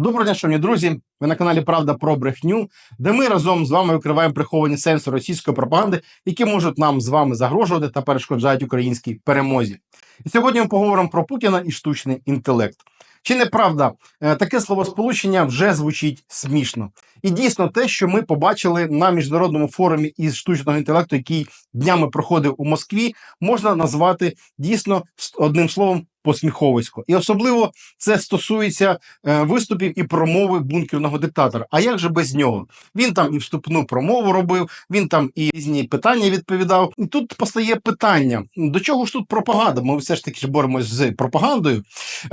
Доброго дня, шановні друзі. Ви на каналі Правда про брехню, де ми разом з вами викриваємо приховані сенси російської пропаганди, які можуть нам з вами загрожувати та перешкоджають українській перемозі. І сьогодні ми поговоримо про Путіна і штучний інтелект. Чи не правда, е, таке словосполучення вже звучить смішно. І дійсно, те, що ми побачили на міжнародному форумі із штучного інтелекту, який днями проходив у Москві, можна назвати дійсно одним словом посміховисько. І особливо це стосується е, виступів і промови бункерного диктатора. А як же без нього? Він там і вступну промову робив, він там і різні питання відповідав. І тут постає питання: до чого ж тут пропаганда? Ми все ж таки боремось з пропагандою.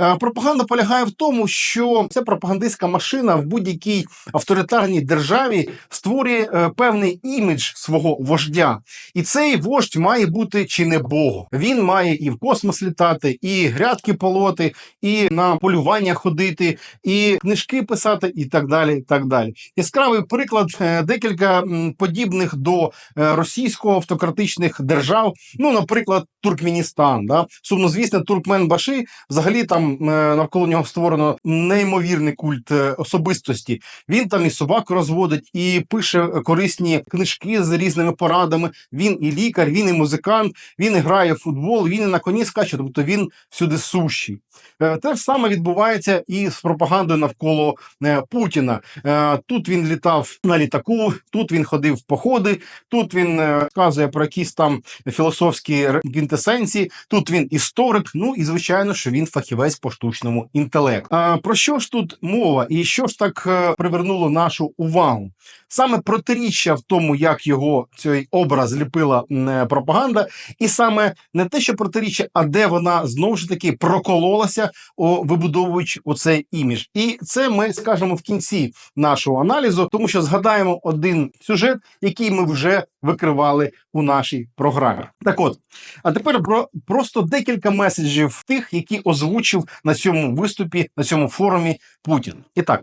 Е, Пропаганда полягає в тому, що ця пропагандистська машина в будь-якій авторитарній державі створює е, певний імідж свого вождя. І цей вождь має бути чи не Богом. Він має і в космос літати, і грядки полоти, і на полювання ходити, і книжки писати, і так далі. так далі. Яскравий приклад е, декілька подібних до е, російсько-автократичних держав. Ну, наприклад, Туркменістан. Да? Сумнозвісне Туркменбаши, взагалі там е, навколо нього створено неймовірний культ особистості. Він там і собак розводить, і пише корисні книжки з різними порадами. Він і лікар, він і музикант, він і грає в футбол, він і на коні скаче, тобто він всюди сущий. Е, Те ж саме відбувається і з пропагандою навколо е, Путіна. Е, Тут він літав на літаку, тут він ходив в походи, тут він розказує про якісь там філософські квінтесенції, тут він історик. Ну і звичайно, що він фахівець по штучному інтелекту. А про що ж тут мова, і що ж так привернуло нашу увагу? Саме протиріччя в тому, як його цей образ ліпила пропаганда, і саме не те, що протиріччя, а де вона знову ж таки прокололася, о, вибудовуючи оцей імідж. І це ми скажемо в кінці нашого аналізу, тому що згадаємо один сюжет, який ми вже викривали у нашій програмі. Так от, а тепер про просто декілька меседжів тих, які озвучив на цьому виступі, на цьому форумі Путін. І так.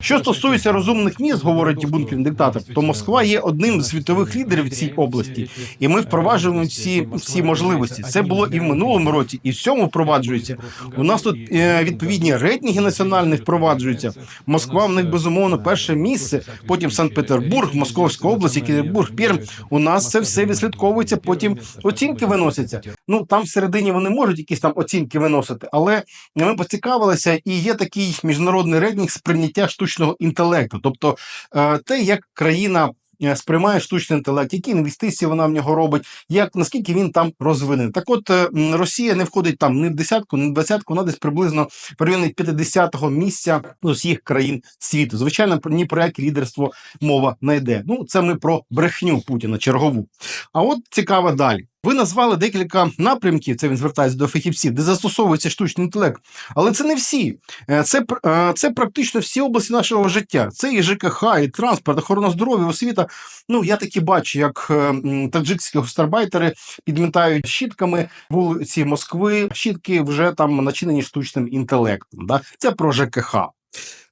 Що стосується розумних міст, говорить і бункерний диктатор, то Москва є одним з світових лідерів в цій області, і ми впроваджуємо ці всі можливості. Це було і в минулому році, і в цьому впроваджується. У нас тут е, відповідні рейтинги національні впроваджуються. Москва в них безумовно перше місце. Потім Санкт-Петербург, Московська область, Екатеринбург, Пермь. У нас це все відслідковується. Потім оцінки виносяться. Ну там всередині вони можуть якісь там оцінки виносити, але ми поцікавилися, і є такий міжнародний рейтинг сприйняття штучного інтелекту, тобто е, те, як країна. е, Сприймає штучний інтелект, які інвестиції вона в нього робить, як наскільки він там розвинений. Так, от е, Росія не входить там ні в десятку, ні в двадцятку, вона десь приблизно в районі 50-го місця ну, з всіх країн світу. Звичайно, ні про яке лідерство мова не йде. Ну, це ми про брехню Путіна чергову. А от цікаво далі. Ви назвали декілька напрямків, це він звертається до фахівців, де застосовується штучний інтелект. Але це не всі. Е, Це, е, це практично всі області нашого життя. Це і ЖКХ, і транспорт, охорона здоров'я, освіта. Ну, я таки бачу, як е, таджикські гастарбайтери підмітають щітками вулиці Москви. Щітки вже там начинені штучним інтелектом. Да? Це про ЖКХ.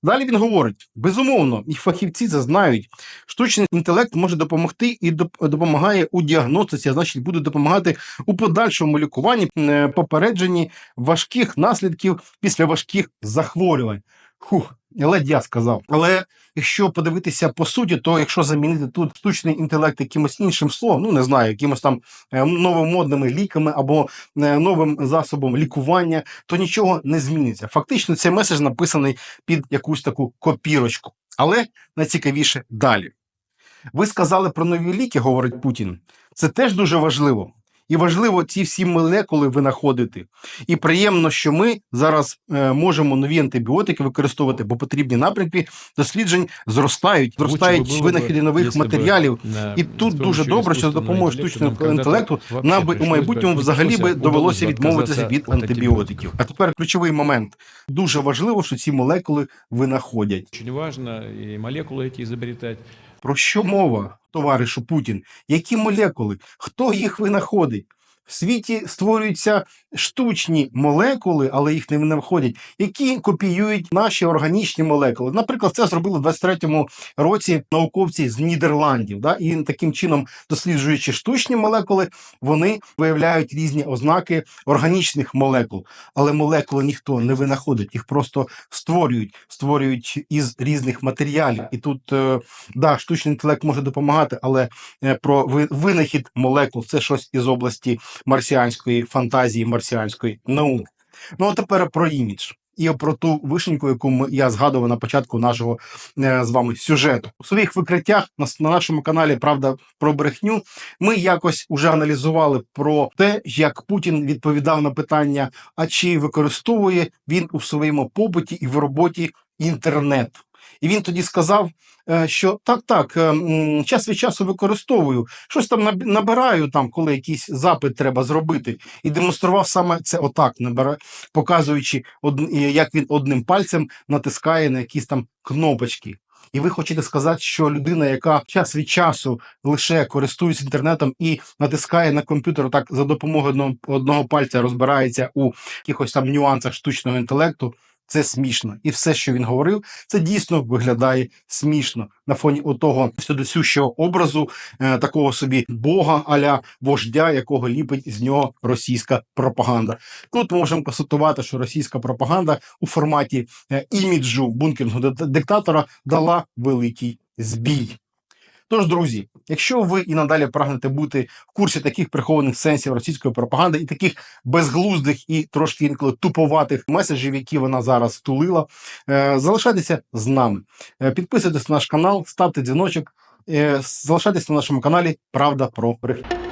Далі він говорить: безумовно, і фахівці це знають. Штучний інтелект може допомогти і доп- допомагає у діагностиці, а значить, буде допомагати у подальшому лікуванні, е, попередженні важких наслідків після важких захворювань. Хух, ледь я сказав. Але якщо подивитися по суті, то якщо замінити тут штучний інтелект якимось іншим словом, ну не знаю, якимось там е, новомодними ліками або е, новим засобом лікування, то нічого не зміниться. Фактично, цей меседж написаний під якусь таку копірочку. Але найцікавіше далі. Ви сказали про нові ліки, говорить Путін. Це теж дуже важливо. І важливо ці всі молекули винаходити. І приємно, що ми зараз е, можемо нові антибіотики використовувати, бо потрібні напрямки досліджень зростають, зростають винахіди нових матеріалів. І тут дуже добре, що за допомогою штучного інтелекту нам би у майбутньому взагалі би довелося відмовитися від антибіотиків. А тепер ключовий момент. Дуже важливо, що ці молекули винаходять. Очень важно и молекулы эти изобретать. Про що мова, товаришу Путін? Які молекули? Хто їх винаходить? В світі створюються штучні молекули, але їх не виходять, які копіюють наші органічні молекули. Наприклад, це зробили в 23-му році науковці з Нідерландів. Да? І таким чином, досліджуючи штучні молекули, вони виявляють різні ознаки органічних молекул. Але молекули ніхто не винаходить, їх просто створюють, створюють із різних матеріалів. І тут е, да, штучний інтелект може допомагати, але е, про винахід молекул це щось із області марсіанської фантазії, марсіанської науки. Ну а тепер про імідж. І про ту вишеньку, яку я згадував на початку нашого е, з вами сюжету. У своїх викриттях на нашому каналі Правда про брехню ми якось уже аналізували про те, як Путін відповідав на питання, а чи використовує він у своєму побуті і в роботі інтернет. І він тоді сказав, е, що так, так, е, час від часу використовую, щось там наб- набираю, там, коли якийсь запит треба зробити, і демонстрував саме це отак, показуючи, як він одним пальцем натискає на якісь там кнопочки. І ви хочете сказати, що людина, яка час від часу лише користується інтернетом і натискає на комп'ютер так за допомогою одного пальця, розбирається у якихось там нюансах штучного інтелекту, це смішно. І все, що він говорив, це дійсно виглядає смішно на фоні отого всюдосющого образу е, такого собі бога аля вождя, якого ліпить з нього російська пропаганда. Тут можемо констатувати, що російська пропаганда у форматі е, іміджу бункерного ди- диктатора дала великий збій. Тож, друзі, якщо ви і надалі прагнете бути в курсі таких прихованих сенсів російської пропаганди і таких безглуздих і трошки інколи туповатих меседжів, які вона зараз тулила, е, залишайтеся з нами. Е, Підписуйтесь на наш канал, ставте дзвіночок, е, залишайтеся на нашому каналі Правда про брехню.